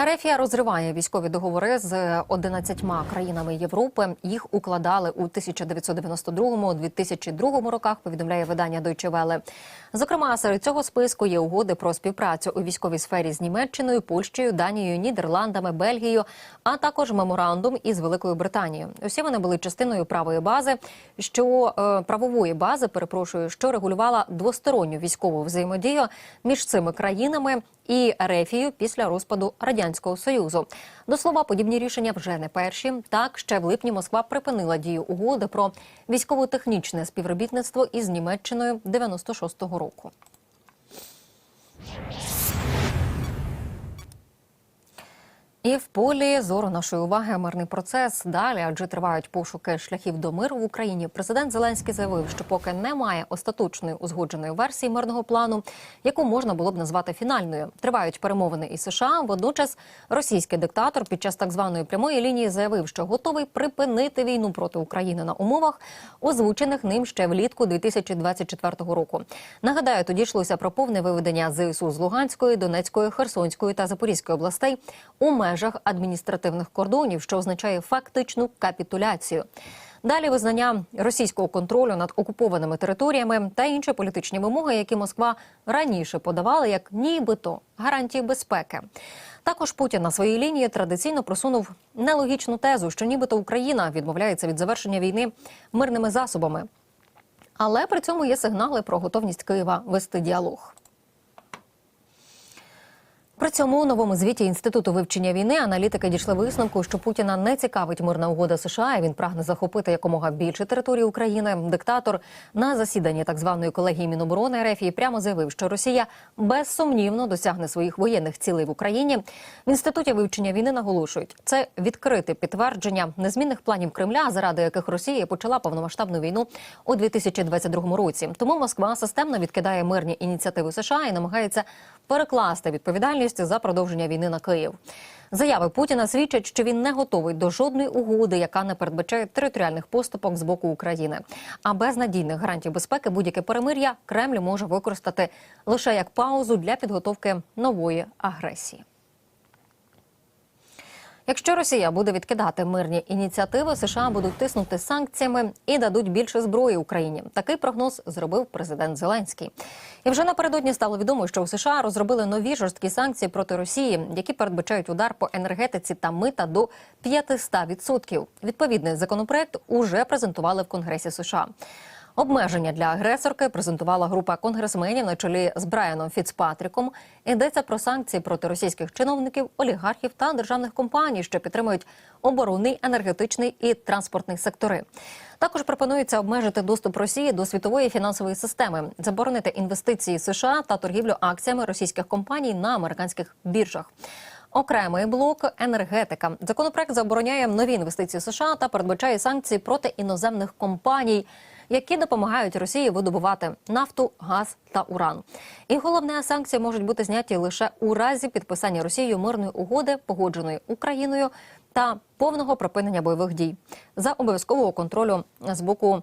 Рефія розриває військові договори з 11 країнами Європи. Їх укладали у 1992-2002 роках. Повідомляє видання Deutsche Welle. Зокрема, серед цього списку є угоди про співпрацю у військовій сфері з Німеччиною, Польщею, Данією, Нідерландами, Бельгією, а також меморандум із Великою Британією. Усі вони були частиною правої бази, що е, правової бази, перепрошую, що регулювала двосторонню військову взаємодію між цими країнами і Рефію після розпаду радянського союзу. До слова, подібні рішення вже не перші. Так ще в липні Москва припинила дію угоди про військово-технічне співробітництво із Німеччиною 96-го року. І в полі зору нашої уваги мирний процес далі, адже тривають пошуки шляхів до миру в Україні. Президент Зеленський заявив, що поки немає остаточної узгодженої версії мирного плану, яку можна було б назвати фінальною. Тривають перемовини із США. Водночас російський диктатор під час так званої прямої лінії заявив, що готовий припинити війну проти України на умовах, озвучених ним ще влітку 2024 року. Нагадаю, тоді йшлося про повне виведення ЗСУ з Луганської, Донецької, Херсонської та Запорізької областей у межах адміністративних кордонів, що означає фактичну капітуляцію. Далі визнання російського контролю над окупованими територіями та інші політичні вимоги, які Москва раніше подавала як нібито гарантії безпеки. Також Путін на своїй лінії традиційно просунув нелогічну тезу, що нібито Україна відмовляється від завершення війни мирними засобами. Але при цьому є сигнали про готовність Києва вести діалог. При цьому у новому звіті інституту вивчення війни аналітики дійшли висновку, що Путіна не цікавить мирна угода США. і Він прагне захопити якомога більше території України. Диктатор на засіданні так званої колегії Міноборони РФ прямо заявив, що Росія безсумнівно досягне своїх воєнних цілей в Україні. В інституті вивчення війни наголошують, це відкрите підтвердження незмінних планів Кремля, заради яких Росія почала повномасштабну війну у 2022 році. Тому Москва системно відкидає мирні ініціативи США і намагається перекласти відповідальність за продовження війни на Київ. Заяви Путіна свідчать, що він не готовий до жодної угоди, яка не передбачає територіальних поступок з боку України. А без надійних гарантій безпеки будь-яке перемир'я Кремль може використати лише як паузу для підготовки нової агресії. Якщо Росія буде відкидати мирні ініціативи, США будуть тиснути санкціями і дадуть більше зброї Україні. Такий прогноз зробив президент Зеленський. І вже напередодні стало відомо, що у США розробили нові жорсткі санкції проти Росії, які передбачають удар по енергетиці та мита до 500%. Відповідний законопроект уже презентували в Конгресі США. Обмеження для агресорки презентувала група конгресменів на чолі з Брайаном Фіцпатріком. Йдеться про санкції проти російських чиновників, олігархів та державних компаній, що підтримують оборонний, енергетичний і транспортний сектори. Також пропонується обмежити доступ Росії до світової фінансової системи, заборонити інвестиції США та торгівлю акціями російських компаній на американських біржах. Окремий блок енергетика. Законопроект забороняє нові інвестиції США та передбачає санкції проти іноземних компаній, які допомагають Росії видобувати нафту, газ та уран. І головне, санкції можуть бути зняті лише у разі підписання Росією мирної угоди, погодженої Україною, та повного припинення бойових дій за обов'язкового контролю з боку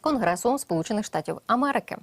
Конгресу Сполучених Штатів Америки.